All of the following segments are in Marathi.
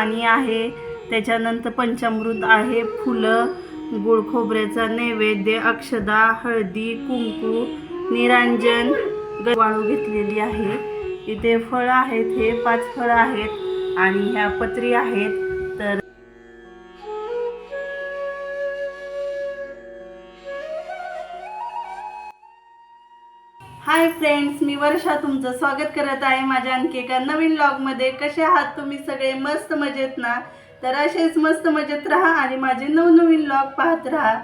पाणी आहे. त्याच्यानंतर पंचामृत आहे. फुलं गुळ खोबऱ्याचा नैवेद्य अक्षदा हळदी कुंकू निरांजन. वाळू घेतलेली आहे. इथे फळं आहेत हे पाच फळं आहेत आणि ह्या पत्री आहेत. हाय फ्रेंड्स मी वर्षा तुमचं स्वागत करत आहे माझ्या आणखी एका नवीन ब्लॉगमध्ये कसे आहात तुम्ही सगळे? मस्त मजेत ना? तर असेच मस्त मजेत राहा आणि माझे नवनवीन ब्लॉग पाहत राहा.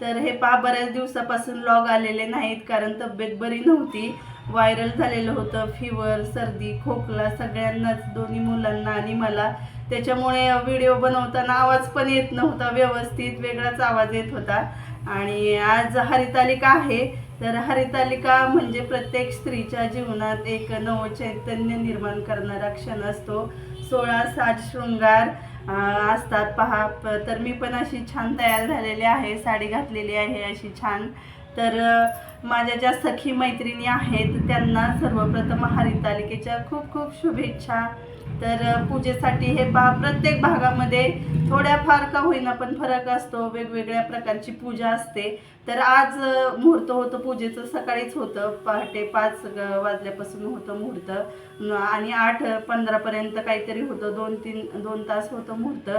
तर हे पहा बऱ्याच दिवसापासून ब्लॉग आलेले नाहीत कारण तब्येत बरी नव्हती. व्हायरल झालेलं होतं फिवर सर्दी खोकला सगळ्यांनाच दोन्ही मुलांना आणि मला. त्याच्यामुळे व्हिडिओ बनवताना आवाज पण येत नव्हता व्यवस्थित वेगळाच आवाज येत होता. आणि आज हरितालिका आहे. तर हरितालिका म्हणजे प्रत्येक स्त्रीच्या जीवनात एक नवचैतन्य निर्माण करणारा क्षण असतो. सोळा साठ शृंगार असतात. पहा प- तर मी पण अशी छान तयार झालेली आहे साडी घातलेली आहे अशी छान. तर माझ्या ज्या सखी मैत्रिणी आहेत त्यांना सर्वप्रथम हरितालिकेच्या खूप खूप शुभेच्छा. तर पूजेसाठी हे पहा प्रत्येक भागामध्ये थोड्याफार का होईना पण फरक असतो. वेगवेगळ्या प्रकारची पूजा असते. तर आज मुहूर्त होतं पूजेचं सकाळीच होतं. पहाटे पाच ग- वाजल्यापासून होतं मुहूर्त. आणि आठ पंधरापर्यंत काहीतरी होतं. दोन तीन दोन तास होतं मुहूर्त.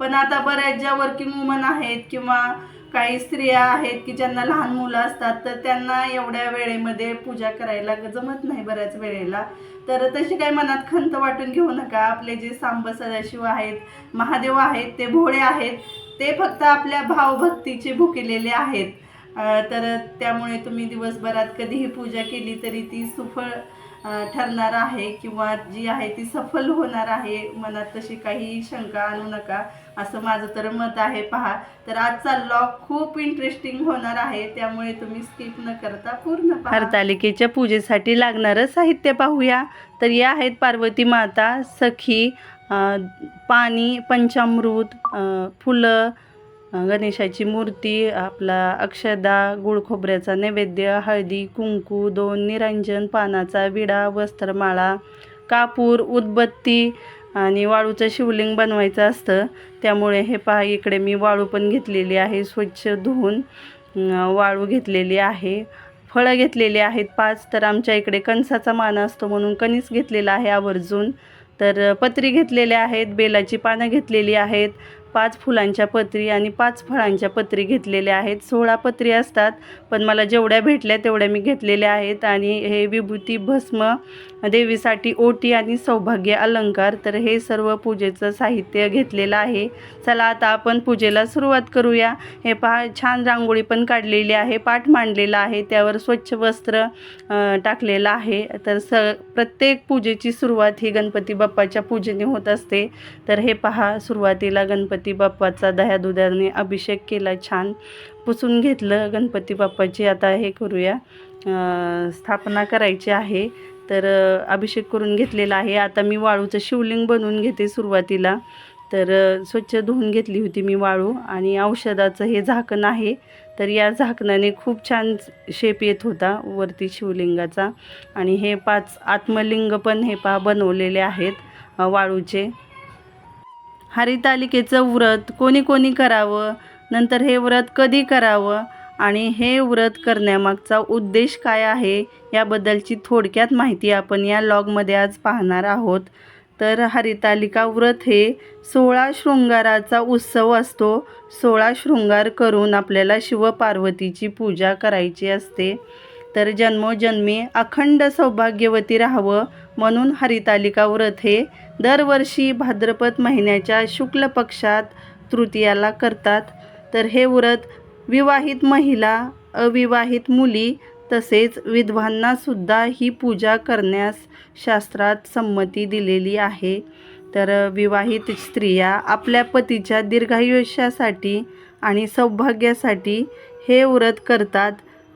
पण आता बऱ्याच ज्या वर्किंग वुमन आहेत किंवा काही स्त्रिया आहेत की ज्यांना लहान मुलं असतात तर त्यांना एवढ्या वेळेमध्ये पूजा करायला जमत नाही बऱ्याच वेळेला. तर तशी काही मनात खंत वाटून घेऊ नका. आपले जे सांब सदाशिव आहेत महादेव आहेत ते भोळे आहेत ते फक्त आपल्या भावभक्तीचे भुकेलेले आहेत. तर त्यामुळे तुम्ही दिवसभरात कधीही पूजा केली तरी ती सुफळ ठरणार आहे किंवा जी आहे ती सफल होणार आहे मनात तशी काही शंका आणू नका असं माझं तर मत आहे. पहा तर आजचा लॉग खूप इंटरेस्टिंग होणार आहे त्यामुळे तुम्ही स्किप न करता पूर्ण हरतालिकेच्या पूजेसाठी लागणारं साहित्य पाहूया. तर या आहेत पार्वती माता सखी पाणी पंचामृत फुलं गणेशाची मूर्ती आपला अक्षदा गुळ खोबऱ्याचा नैवेद्य हळदी कुंकू दोन निरंजन पानाचा विडा वस्त्रमाळा कापूर उदबत्ती आणि वाळूचं शिवलिंग बनवायचं असतं. त्यामुळे हे पहा इकडे मी वाळू पण घेतलेली आहे स्वच्छ धुवून वाळू घेतलेली आहे. फळं घेतलेली आहेत पाच तर आमच्या इकडे कणसाचा मान असतो म्हणून कणीस घेतलेला आहे आवर्जून. तर पत्री घेतलेल्या आहेत बेलाची पानं घेतलेली आहेत पाच फुलांच्या पत्री आणि पाच फळांच्या पत्री घेतलेल्या आहेत. सोळा पत्री असतात पण मला जेवढ्या भेटल्या तेवढ्या मी घेतलेल्या आहेत. आणि हे विभूती भस्म देवीसाठी ओटी आणि सौभाग्य अलंकार तर हे सर्व पूजेचं साहित्य घेतलेलं आहे. चला आता आपण पूजेला सुरुवात करूया. हे पहा छान रांगोळी पण काढलेली आहे पाठ मांडलेला आहे त्यावर स्वच्छ वस्त्र टाकलेलं आहे. तर स प्रत्येक पूजेची सुरुवात ही गणपती बाप्पाच्या पूजेने होत असते. तर हे पहा सुरुवातीला गणपती बाप्पाचा दह्या दुधाने अभिषेक केला छान पुसून घेतलं गणपती बाप्पाची. आता हे करूया. स्थापना करायची आहे. तर अभिषेक करून घेतलेला आहे. आता मी वाळूचं शिवलिंग बनवून घेते सुरुवातीला. तर स्वच्छ धुवून घेतली होती मी वाळू आणि औषधाचं हे झाकण आहे. तर या झाकणाने खूप छान शेप येत होता वरती शिवलिंगाचा. आणि हे पाच आत्मलिंग पण हे पहा बनवलेले आहेत वाळूचे. हरितालिकेचं व्रत कोणी कोणी करावं? नंतर हे व्रत कधी करावं? आणि हे व्रत करण्यामागचा उद्देश काय आहे? याबद्दलची थोडक्यात माहिती आपण या लॉगमध्ये आज पाहणार आहोत. तर हरितालिका व्रत हे सोळा शृंगाराचा उत्सव असतो. सोळा शृंगार करून आपल्याला शिवपार्वतीची पूजा करायची असते. तर जन्मोजन्मी अखंड सौभाग्यवती राहावं. म्हणून हरितालिका व्रत हे दरवर्षी भाद्रपद महिन्याच्या शुक्ल पक्षात तृतीयाला करतात. तर हे व्रत विवाहित महिला अविवाहित मुली तसेच विधवांनासुद्धा ही पूजा करण्यास शास्त्रात संमती दिलेली आहे. तर विवाहित स्त्रिया आपल्या पतीच्या दीर्घायुष्यासाठी आणि सौभाग्यासाठी हे व्रत करतात.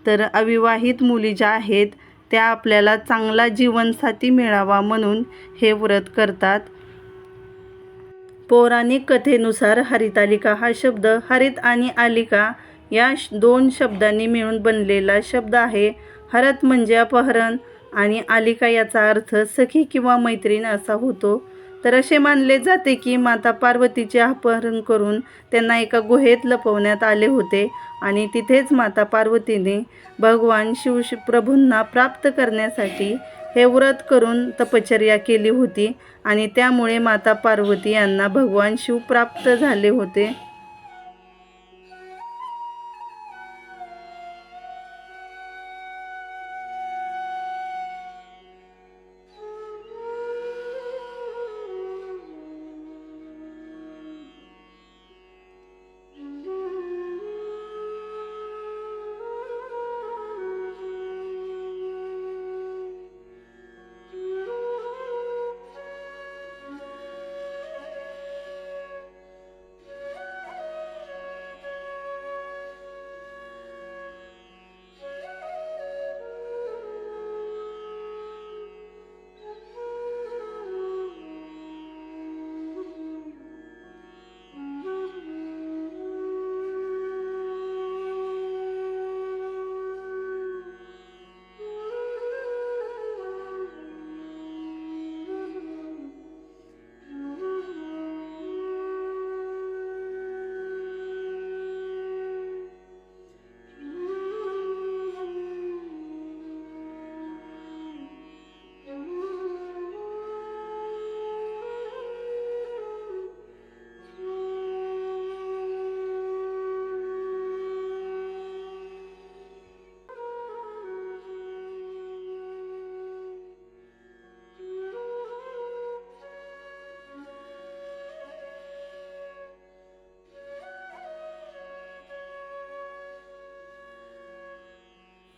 तर अविवाहित मुली ज्या आहेत त्या आपल्याला चांगला जीवनसाथी मिळावा म्हणून हे व्रत करतात. पौराणिक कथेनुसार हरितालिका हा शब्द हरित आणि आलिका या श- दोन शब्दांनी मिळून बनलेला शब्द आहे. हरत म्हणजे अपहरण आणि आलिका याचा अर्थ सखी किंवा मैत्रीण असा होतो. तर असे मानले जाते की माता पार्वतीचे अपहरण करून त्यांना एका गुहेत लपवण्यात आले होते आणि तिथेच माता पार्वतीने भगवान शिव प्रभूंना प्राप्त करण्यासाठी हे व्रत करून तपश्चर्या केली होती आणि त्यामुळे माता पार्वती यांना भगवान शिव प्राप्त झाले होते.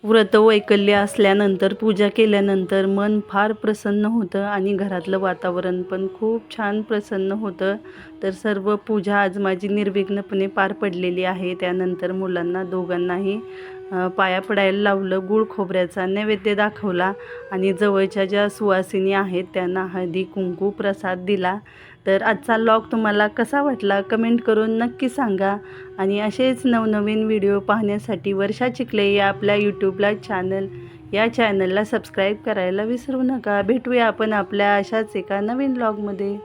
व्रत वैकल्य असल्यानंतर पूजा केल्यानंतर मन फार प्रसन्न होतं आणि घरातलं वातावरण पण खूप छान प्रसन्न होतं. तर सर्व पूजा आज माझी निर्विघ्नपणे पार पडलेली आहे. त्यानंतर मुलांना दोघांनाही पाया पडायला लावलं गुळ खोबऱ्याचा नैवेद्य दाखवला आणि जवळच्या ज्या सुवासिनी आहेत त्यांना हळदी कुंकू प्रसाद दिला. तर आजचा लॉग तुम्हाला कसा वाटला कमेंट करून नक्की सांगा. आणि असेच नवनवीन व्हिडिओ पाहण्यासाठी वर्षा चिखले या आपल्या यूट्यूबला चॅनल या चॅनलला सबस्क्राईब करायला विसरू नका. भेटूया आपण आपल्या अशाच एका नवीन लॉगमध्ये